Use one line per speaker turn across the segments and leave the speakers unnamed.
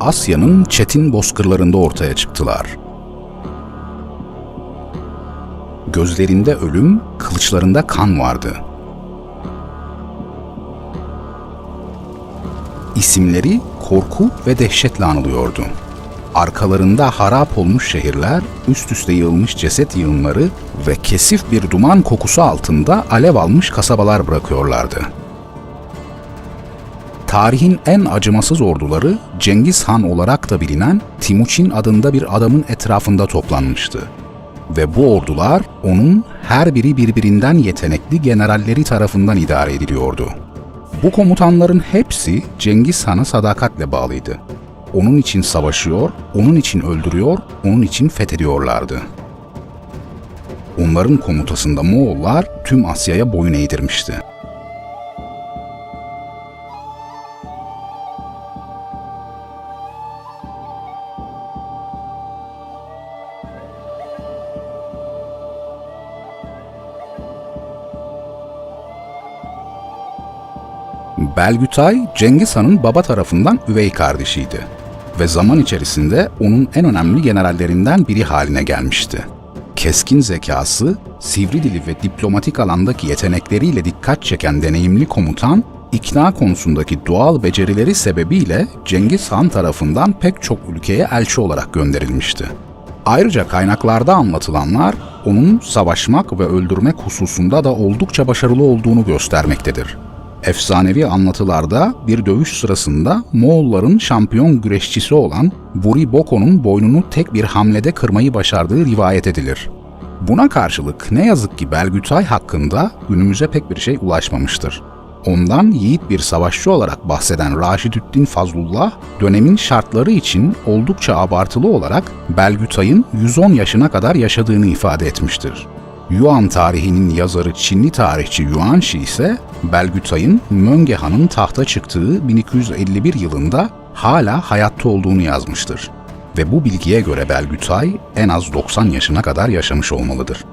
Asya'nın çetin bozkırlarında ortaya çıktılar. Gözlerinde ölüm, kılıçlarında kan vardı. İsimleri korku ve dehşetle anılıyordu. Arkalarında harap olmuş şehirler, üst üste yığılmış ceset yığınları ve kesif bir duman kokusu altında alev almış kasabalar bırakıyorlardı. Tarihin en acımasız orduları Cengiz Han olarak da bilinen Timuçin adında bir adamın etrafında toplanmıştı. Ve bu ordular onun her biri birbirinden yetenekli generalleri tarafından idare ediliyordu. Bu komutanların hepsi Cengiz Han'a sadakatle bağlıydı. Onun için savaşıyor, onun için öldürüyor, onun için fethediyorlardı. Onların komutasında Moğollar tüm Asya'ya boyun eğdirmişti. Belgütay, Cengiz Han'ın baba tarafından üvey kardeşiydi ve zaman içerisinde onun en önemli generallerinden biri haline gelmişti. Keskin zekası, sivri dili ve diplomatik alandaki yetenekleriyle dikkat çeken deneyimli komutan, ikna konusundaki doğal becerileri sebebiyle Cengiz Han tarafından pek çok ülkeye elçi olarak gönderilmişti. Ayrıca kaynaklarda anlatılanlar onun savaşmak ve öldürmek hususunda da oldukça başarılı olduğunu göstermektedir. Efsanevi anlatılarda bir dövüş sırasında Moğolların şampiyon güreşçisi olan Buri Boko'nun boynunu tek bir hamlede kırmayı başardığı rivayet edilir. Buna karşılık ne yazık ki Belgütay hakkında günümüze pek bir şey ulaşmamıştır. Ondan yiğit bir savaşçı olarak bahseden Raşidüddin Fazlullah, dönemin şartları için oldukça abartılı olarak Belgütay'ın 110 yaşına kadar yaşadığını ifade etmiştir. Yuan tarihinin yazarı Çinli tarihçi Yuan Shi ise Belgütay'ın Mönge Han'ın tahta çıktığı 1251 yılında hala hayatta olduğunu yazmıştır. Ve bu bilgiye göre Belgütay en az 90 yaşına kadar yaşamış olmalıdır.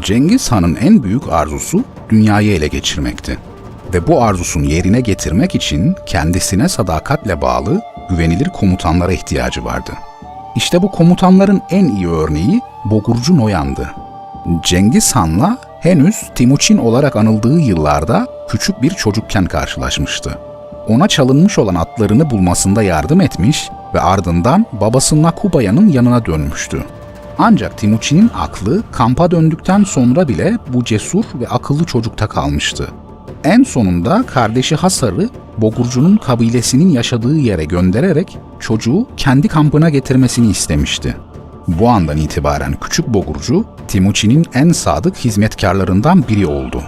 Cengiz Han'ın en büyük arzusu dünyayı ele geçirmekti ve bu arzusunu yerine getirmek için kendisine sadakatle bağlı, güvenilir komutanlara ihtiyacı vardı. İşte bu komutanların en iyi örneği Bogurcu Noyan'dı. Cengiz Han'la henüz Timuçin olarak anıldığı yıllarda küçük bir çocukken karşılaşmıştı. Ona çalınmış olan atlarını bulmasında yardım etmiş ve ardından babası Nakubaya'nın yanına dönmüştü. Ancak Timuçin'in aklı kampa döndükten sonra bile bu cesur ve akıllı çocukta kalmıştı. En sonunda kardeşi Hasar'ı Bogurcu'nun kabilesinin yaşadığı yere göndererek çocuğu kendi kampına getirmesini istemişti. Bu andan itibaren küçük Bogurcu, Timuçin'in en sadık hizmetkarlarından biri oldu.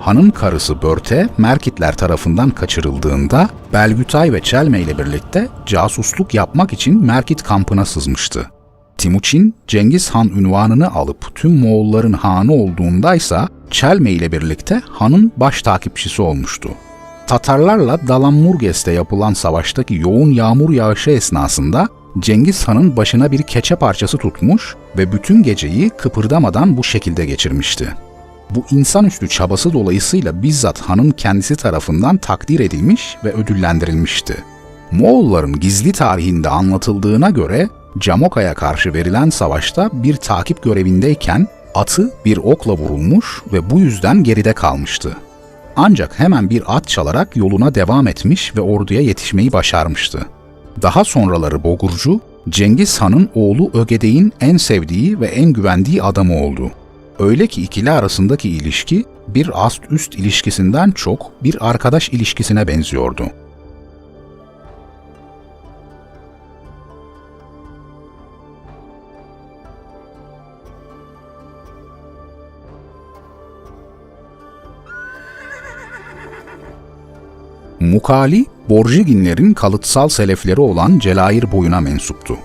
Hanın karısı Börte, Merkitler tarafından kaçırıldığında Belgütay ve Çelme ile birlikte casusluk yapmak için Merkit kampına sızmıştı. Timuçin, Cengiz Han ünvanını alıp tüm Moğolların hanı olduğundaysa Çelme ile birlikte hanın baş takipçisi olmuştu. Tatarlarla Dalanmurges'te yapılan savaştaki yoğun yağmur yağışı esnasında Cengiz Han'ın başına bir keçe parçası tutmuş ve bütün geceyi kıpırdamadan bu şekilde geçirmişti. Bu insanüstü çabası dolayısıyla bizzat hanın kendisi tarafından takdir edilmiş ve ödüllendirilmişti. Moğolların gizli tarihinde anlatıldığına göre Camoka'ya karşı verilen savaşta bir takip görevindeyken atı bir okla vurulmuş ve bu yüzden geride kalmıştı. Ancak hemen bir at çalarak yoluna devam etmiş ve orduya yetişmeyi başarmıştı. Daha sonraları Bogurcu, Cengiz Han'ın oğlu Ögedey'in en sevdiği ve en güvendiği adamı oldu. Öyle ki ikili arasındaki ilişki bir ast-üst ilişkisinden çok bir arkadaş ilişkisine benziyordu. Mukali, Borjiginlerin kalıtsal selefleri olan Celayir boyuna mensuptu.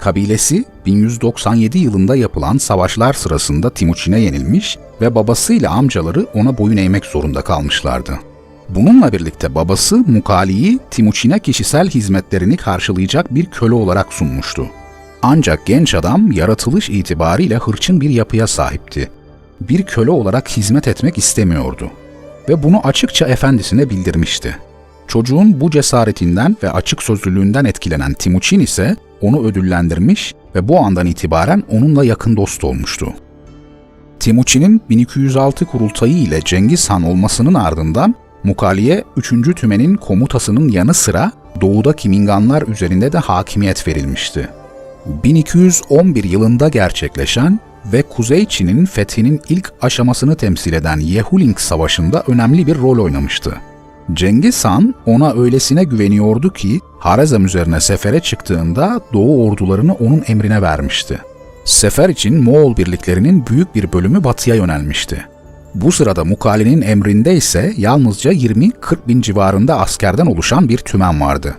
Kabilesi 1197 yılında yapılan savaşlar sırasında Timuçin'e yenilmiş ve babasıyla amcaları ona boyun eğmek zorunda kalmışlardı. Bununla birlikte babası Mukali'yi Timuçin'e kişisel hizmetlerini karşılayacak bir köle olarak sunmuştu. Ancak genç adam yaratılış itibariyle hırçın bir yapıya sahipti. Bir köle olarak hizmet etmek istemiyordu ve bunu açıkça efendisine bildirmişti. Çocuğun bu cesaretinden ve açık sözlülüğünden etkilenen Timuçin ise onu ödüllendirmiş ve bu andan itibaren onunla yakın dost olmuştu. Timuçin'in 1206 kurultayı ile Cengiz Han olmasının ardından Mukali'ye 3. Tümen'in komutasının yanı sıra doğudaki Minganlar üzerinde de hakimiyet verilmişti. 1211 yılında gerçekleşen ve Kuzey Çin'in fethinin ilk aşamasını temsil eden Yehuling Savaşı'nda önemli bir rol oynamıştı. Cengiz Han ona öylesine güveniyordu ki Harezm üzerine sefere çıktığında Doğu ordularını onun emrine vermişti. Sefer için Moğol birliklerinin büyük bir bölümü batıya yönelmişti. Bu sırada Mukali'nin emrinde ise yalnızca 20-40 bin civarında askerden oluşan bir tümen vardı.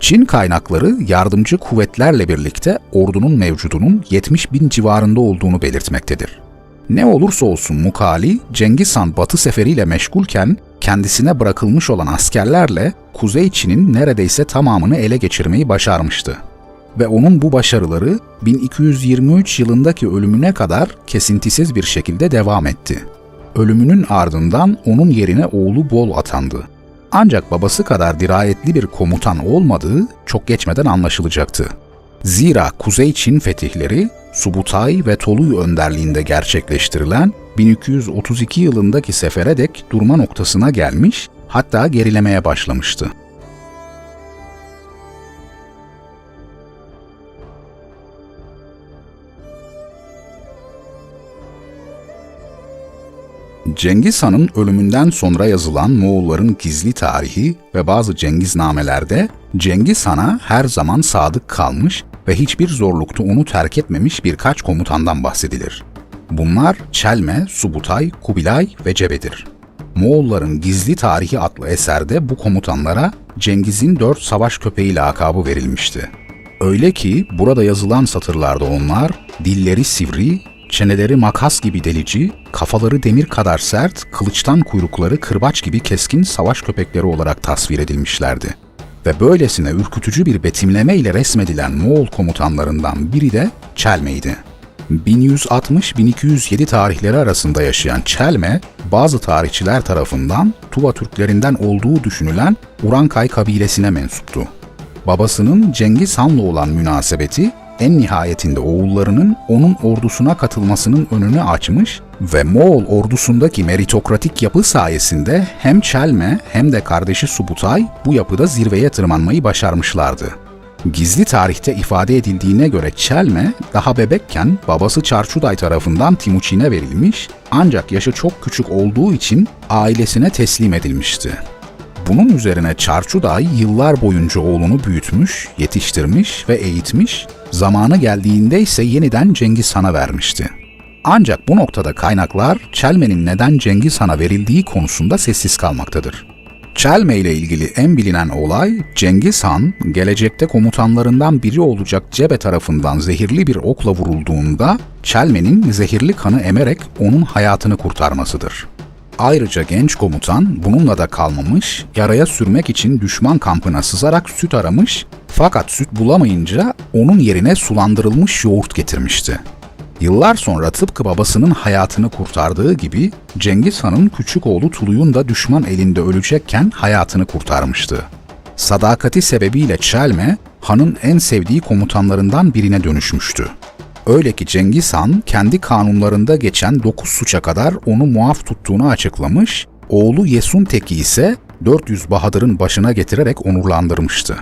Çin kaynakları yardımcı kuvvetlerle birlikte ordunun mevcudunun 70 bin civarında olduğunu belirtmektedir. Ne olursa olsun Mukali, Cengiz Han batı seferiyle meşgulken kendisine bırakılmış olan askerlerle Kuzey Çin'in neredeyse tamamını ele geçirmeyi başarmıştı. Ve onun bu başarıları 1223 yılındaki ölümüne kadar kesintisiz bir şekilde devam etti. Ölümünün ardından onun yerine oğlu Bol atandı. Ancak babası kadar dirayetli bir komutan olmadığı çok geçmeden anlaşılacaktı. Zira Kuzey Çin fetihleri Subutay ve Toluy önderliğinde gerçekleştirilen 1232 yılındaki sefere dek durma noktasına gelmiş, hatta gerilemeye başlamıştı. Cengiz Han'ın ölümünden sonra yazılan Moğolların gizli tarihi ve bazı Cengiznamelerde Cengiz Han'a her zaman sadık kalmış ve hiçbir zorlukta onu terk etmemiş birkaç komutandan bahsedilir. Bunlar Çelme, Subutay, Kubilay ve Cebe'dir. Moğolların Gizli Tarihi adlı eserde bu komutanlara Cengiz'in dört savaş köpeği lakabı verilmişti. Öyle ki burada yazılan satırlarda onlar dilleri sivri, çeneleri makas gibi delici, kafaları demir kadar sert, kılıçtan kuyrukları kırbaç gibi keskin savaş köpekleri olarak tasvir edilmişlerdi. Ve böylesine ürkütücü bir betimleme ile resmedilen Moğol komutanlarından biri de Çelme'ydi. 1160-1207 tarihleri arasında yaşayan Çelme, bazı tarihçiler tarafından Tuva Türklerinden olduğu düşünülen Urankay kabilesine mensuptu. Babasının Cengiz Han'la olan münasebeti en nihayetinde oğullarının onun ordusuna katılmasının önünü açmış ve Moğol ordusundaki meritokratik yapı sayesinde hem Çelme hem de kardeşi Subutay bu yapıda zirveye tırmanmayı başarmışlardı. Gizli tarihte ifade edildiğine göre Çelme daha bebekken babası Çarçuday tarafından Timuçin'e verilmiş ancak yaşı çok küçük olduğu için ailesine teslim edilmişti. Bunun üzerine Çarçuday yıllar boyunca oğlunu büyütmüş, yetiştirmiş ve eğitmiş, zamanı geldiğinde ise yeniden Cengiz Han'a vermişti. Ancak bu noktada kaynaklar Çelme'nin neden Cengiz Han'a verildiği konusunda sessiz kalmaktadır. Çelme ile ilgili en bilinen olay Cengiz Han gelecekte komutanlarından biri olacak Cebe tarafından zehirli bir okla vurulduğunda Çelme'nin zehirli kanı emerek onun hayatını kurtarmasıdır. Ayrıca genç komutan bununla da kalmamış, yaraya sürmek için düşman kampına sızarak süt aramış fakat süt bulamayınca onun yerine sulandırılmış yoğurt getirmişti. Yıllar sonra tıpkı babasının hayatını kurtardığı gibi Cengiz Han'ın küçük oğlu Tuluy'un da düşman elinde ölecekken hayatını kurtarmıştı. Sadakati sebebiyle Çelme, Han'ın en sevdiği komutanlarından birine dönüşmüştü. Öyle ki Cengiz Han kendi kanunlarında geçen 9 suça kadar onu muaf tuttuğunu açıklamış, oğlu Yesun Teki ise 400 Bahadır'ın başına getirerek onurlandırmıştı.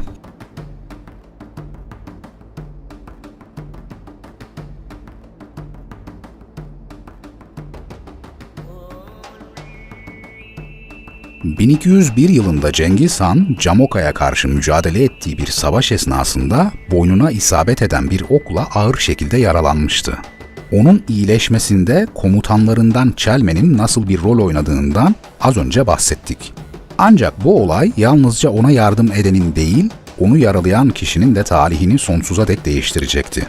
1201 yılında Cengiz Han, Camoka'ya karşı mücadele ettiği bir savaş esnasında boynuna isabet eden bir okla ağır şekilde yaralanmıştı. Onun iyileşmesinde komutanlarından Çelmen'in nasıl bir rol oynadığından az önce bahsettik. Ancak bu olay yalnızca ona yardım edenin değil, onu yaralayan kişinin de talihini sonsuza dek değiştirecekti.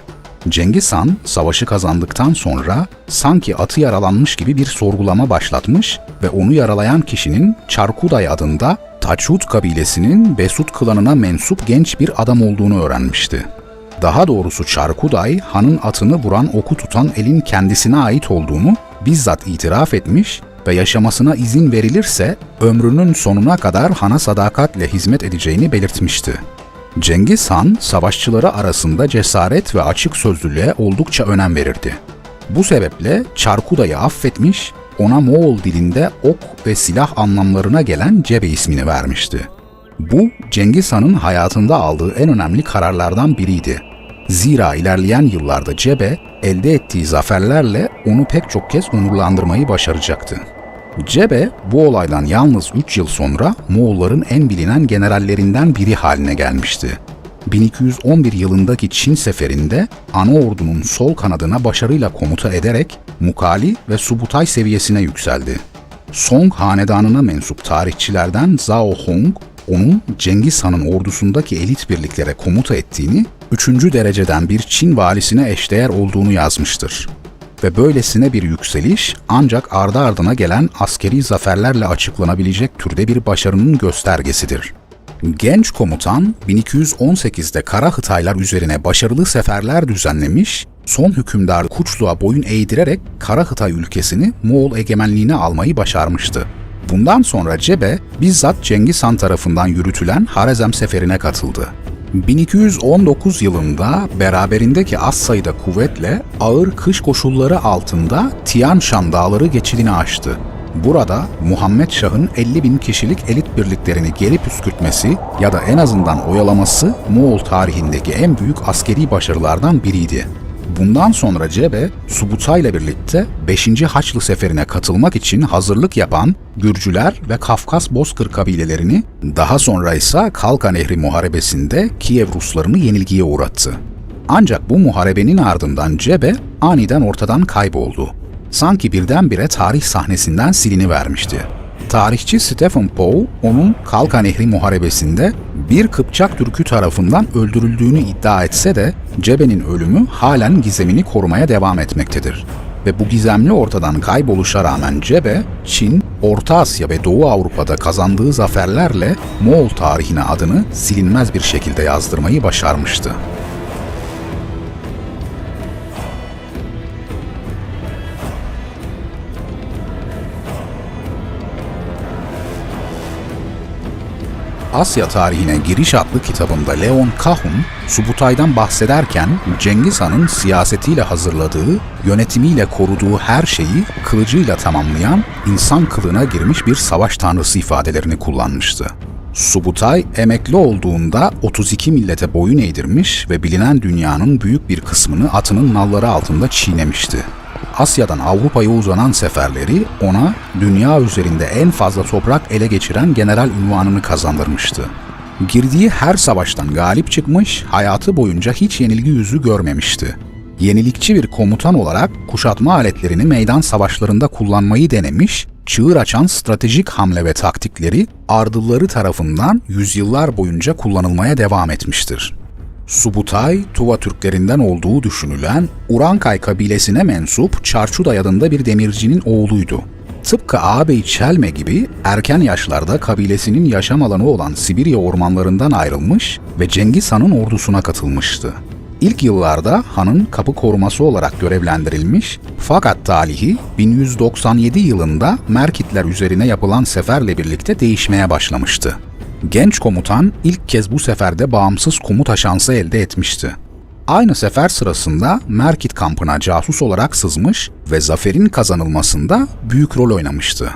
Cengiz Han savaşı kazandıktan sonra sanki atı yaralanmış gibi bir sorgulama başlatmış ve onu yaralayan kişinin Çarkuday adında Taçut kabilesinin Besut klanına mensup genç bir adam olduğunu öğrenmişti. daha doğrusu Çarkuday, hanın atını vuran oku tutan elin kendisine ait olduğunu bizzat itiraf etmiş ve yaşamasına izin verilirse ömrünün sonuna kadar hana sadakatle hizmet edeceğini belirtmişti. Cengiz Han, savaşçıları arasında cesaret ve açık sözlülüğe oldukça önem verirdi. Bu sebeple Çarkuda'yı affetmiş, ona Moğol dilinde ok ve silah anlamlarına gelen Cebe ismini vermişti. Bu, Cengiz Han'ın hayatında aldığı en önemli kararlardan biriydi. Zira ilerleyen yıllarda Cebe, elde ettiği zaferlerle onu pek çok kez onurlandırmayı başaracaktı. Cebe, bu olaydan yalnız 3 yıl sonra Moğolların en bilinen generallerinden biri haline gelmişti. 1211 yılındaki Çin seferinde ana ordunun sol kanadına başarıyla komuta ederek Mukali ve Subutay seviyesine yükseldi. Song hanedanına mensup tarihçilerden Zhao Hong, onun Cengiz Han'ın ordusundaki elit birliklere komuta ettiğini, üçüncü dereceden bir Çin valisine eşdeğer olduğunu yazmıştır. Ve böylesine bir yükseliş ancak ardı ardına gelen askeri zaferlerle açıklanabilecek türde bir başarının göstergesidir. Genç komutan 1218'de Kara Hıtaylar üzerine başarılı seferler düzenlemiş, son hükümdar Kuçluğa boyun eğdirerek Kara Hıtay ülkesini Moğol egemenliğine almayı başarmıştı. Bundan sonra Cebe bizzat Cengiz Han tarafından yürütülen Harezm seferine katıldı. 1219 yılında beraberindeki az sayıda kuvvetle ağır kış koşulları altında Tian Shan dağları geçidini aştı. Burada Muhammed Şah'ın 50 bin kişilik elit birliklerini geri püskürtmesi ya da en azından oyalaması Moğol tarihindeki en büyük askeri başarılardan biriydi. Bundan sonra Cebe, Subutay ile birlikte 5. Haçlı Seferi'ne katılmak için hazırlık yapan Gürcüler ve Kafkas Bozkır kabilelerini, daha sonra ise Kalka Nehri Muharebesi'nde Kiev Ruslarını yenilgiye uğrattı. Ancak bu muharebenin ardından Cebe aniden ortadan kayboldu. Sanki birdenbire tarih sahnesinden silini vermişti. Tarihçi Stephen Poe, onun Kalka Nehri Muharebesi'nde bir Kıpçak Türk'ü tarafından öldürüldüğünü iddia etse de Cebe'nin ölümü halen gizemini korumaya devam etmektedir. Ve bu gizemli ortadan kayboluşa rağmen Cebe, Çin, Orta Asya ve Doğu Avrupa'da kazandığı zaferlerle Moğol tarihine adını silinmez bir şekilde yazdırmayı başarmıştı. Asya tarihine giriş adlı kitabında Leon Kahun, Subutay'dan bahsederken Cengiz Han'ın siyasetiyle hazırladığı, yönetimiyle koruduğu her şeyi kılıcıyla tamamlayan, insan kılığına girmiş bir savaş tanrısı ifadelerini kullanmıştı. Subutay emekli olduğunda 32 millete boyun eğdirmiş ve bilinen dünyanın büyük bir kısmını atının nalları altında çiğnemişti. Asya'dan Avrupa'ya uzanan seferleri ona dünya üzerinde en fazla toprak ele geçiren general ünvanını kazandırmıştı. Girdiği her savaştan galip çıkmış, hayatı boyunca hiç yenilgi yüzü görmemişti. Yenilikçi bir komutan olarak kuşatma aletlerini meydan savaşlarında kullanmayı denemiş, çığır açan stratejik hamle ve taktikleri ardılları tarafından yüzyıllar boyunca kullanılmaya devam etmiştir. Subutay, Tuva Türklerinden olduğu düşünülen Urankay kabilesine mensup Çarçuday adında bir demircinin oğluydu. Tıpkı ağabey Çelme gibi erken yaşlarda kabilesinin yaşam alanı olan Sibirya ormanlarından ayrılmış ve Cengiz Han'ın ordusuna katılmıştı. İlk yıllarda hanın kapı koruması olarak görevlendirilmiş fakat talihi 1197 yılında Merkitler üzerine yapılan seferle birlikte değişmeye başlamıştı. Genç komutan ilk kez bu seferde bağımsız komuta şansı elde etmişti. Aynı sefer sırasında Merkit kampına casus olarak sızmış ve zaferin kazanılmasında büyük rol oynamıştı.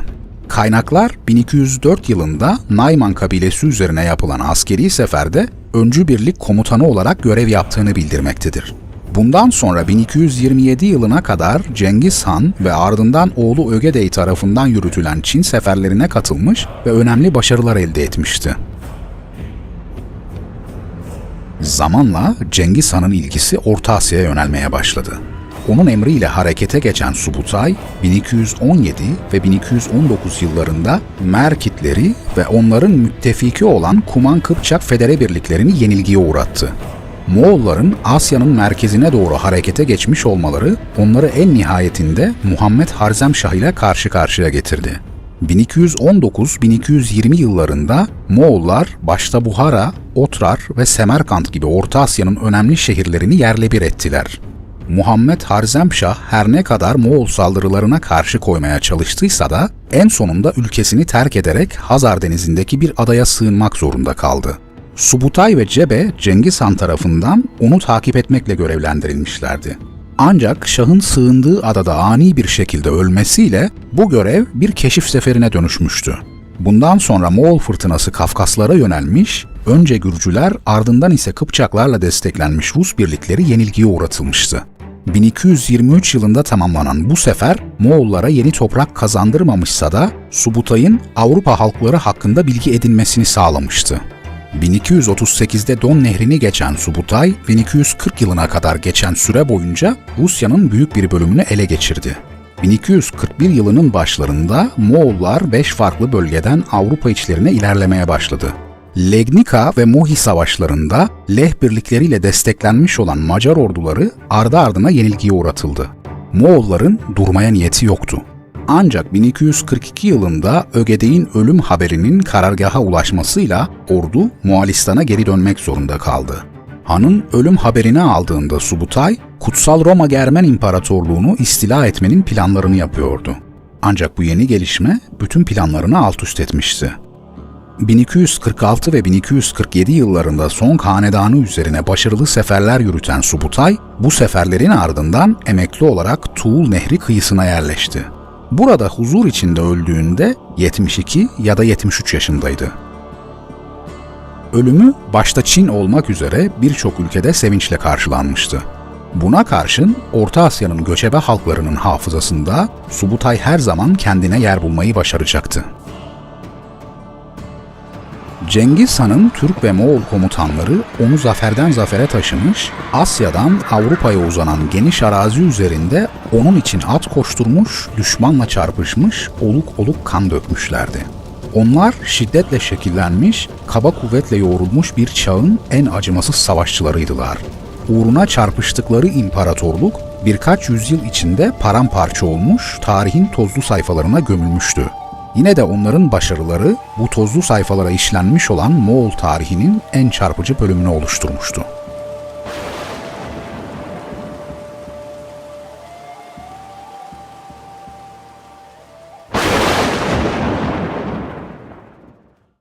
Kaynaklar 1204 yılında Nayman kabilesi üzerine yapılan askeri seferde öncü birlik komutanı olarak görev yaptığını bildirmektedir. Bundan sonra 1227 yılına kadar Cengiz Han ve ardından oğlu Ögedey tarafından yürütülen Çin seferlerine katılmış ve önemli başarılar elde etmişti. Zamanla Cengiz Han'ın ilgisi Orta Asya'ya yönelmeye başladı. Onun emriyle harekete geçen Subutay, 1217 ve 1219 yıllarında Merkitleri ve onların müttefiki olan Kuman Kıpçak Federe birliklerini yenilgiye uğrattı. Moğolların Asya'nın merkezine doğru harekete geçmiş olmaları onları en nihayetinde Muhammed Harzemşah ile karşı karşıya getirdi. 1219-1220 yıllarında Moğollar başta Buhara, Otrar ve Semerkant gibi Orta Asya'nın önemli şehirlerini yerle bir ettiler. Muhammed Harzemşah her ne kadar Moğol saldırılarına karşı koymaya çalıştıysa da en sonunda ülkesini terk ederek Hazar Denizi'ndeki bir adaya sığınmak zorunda kaldı. Subutay ve Cebe Cengiz Han tarafından onu takip etmekle görevlendirilmişlerdi. Ancak Şah'ın sığındığı adada ani bir şekilde ölmesiyle bu görev bir keşif seferine dönüşmüştü. Bundan sonra Moğol fırtınası Kafkaslara yönelmiş, önce Gürcüler ardından ise Kıpçaklarla desteklenmiş Rus birlikleri yenilgiye uğratılmıştı. 1223 yılında tamamlanan bu sefer Moğollara yeni toprak kazandırmamışsa da Subutay'ın Avrupa halkları hakkında bilgi edinmesini sağlamıştı. 1238'de Don Nehri'ni geçen Subutay, 1240 yılına kadar geçen süre boyunca Rusya'nın büyük bir bölümünü ele geçirdi. 1241 yılının başlarında Moğollar 5 farklı bölgeden Avrupa içlerine ilerlemeye başladı. Legnica ve Mohi savaşlarında Leh birlikleriyle desteklenmiş olan Macar orduları ardı ardına yenilgiye uğratıldı. Moğolların durmaya niyeti yoktu. Ancak 1242 yılında Ögedey'in ölüm haberinin karargaha ulaşmasıyla ordu Moğolistan'a geri dönmek zorunda kaldı. Han'ın ölüm haberini aldığında Subutay, Kutsal Roma Germen İmparatorluğunu istila etmenin planlarını yapıyordu. Ancak bu yeni gelişme bütün planlarını alt üst etmişti. 1246 ve 1247 yıllarında Song Hanedanı üzerine başarılı seferler yürüten Subutay, bu seferlerin ardından emekli olarak Tuğul Nehri kıyısına yerleşti. Burada huzur içinde öldüğünde 72 ya da 73 yaşındaydı. Ölümü başta Çin olmak üzere birçok ülkede sevinçle karşılanmıştı. Buna karşın Orta Asya'nın göçebe halklarının hafızasında Subutay her zaman kendine yer bulmayı başaracaktı. Cengiz Han'ın Türk ve Moğol komutanları onu zaferden zafere taşımış, Asya'dan Avrupa'ya uzanan geniş arazi üzerinde onun için at koşturmuş, düşmanla çarpışmış, oluk oluk kan dökmüşlerdi. Onlar şiddetle şekillenmiş, kaba kuvvetle yoğrulmuş bir çağın en acımasız savaşçılarıydılar. Uğruna çarpıştıkları imparatorluk birkaç yüzyıl içinde paramparça olmuş, tarihin tozlu sayfalarına gömülmüştü. Yine de onların başarıları bu tozlu sayfalara işlenmiş olan Moğol tarihinin en çarpıcı bölümünü oluşturmuştu.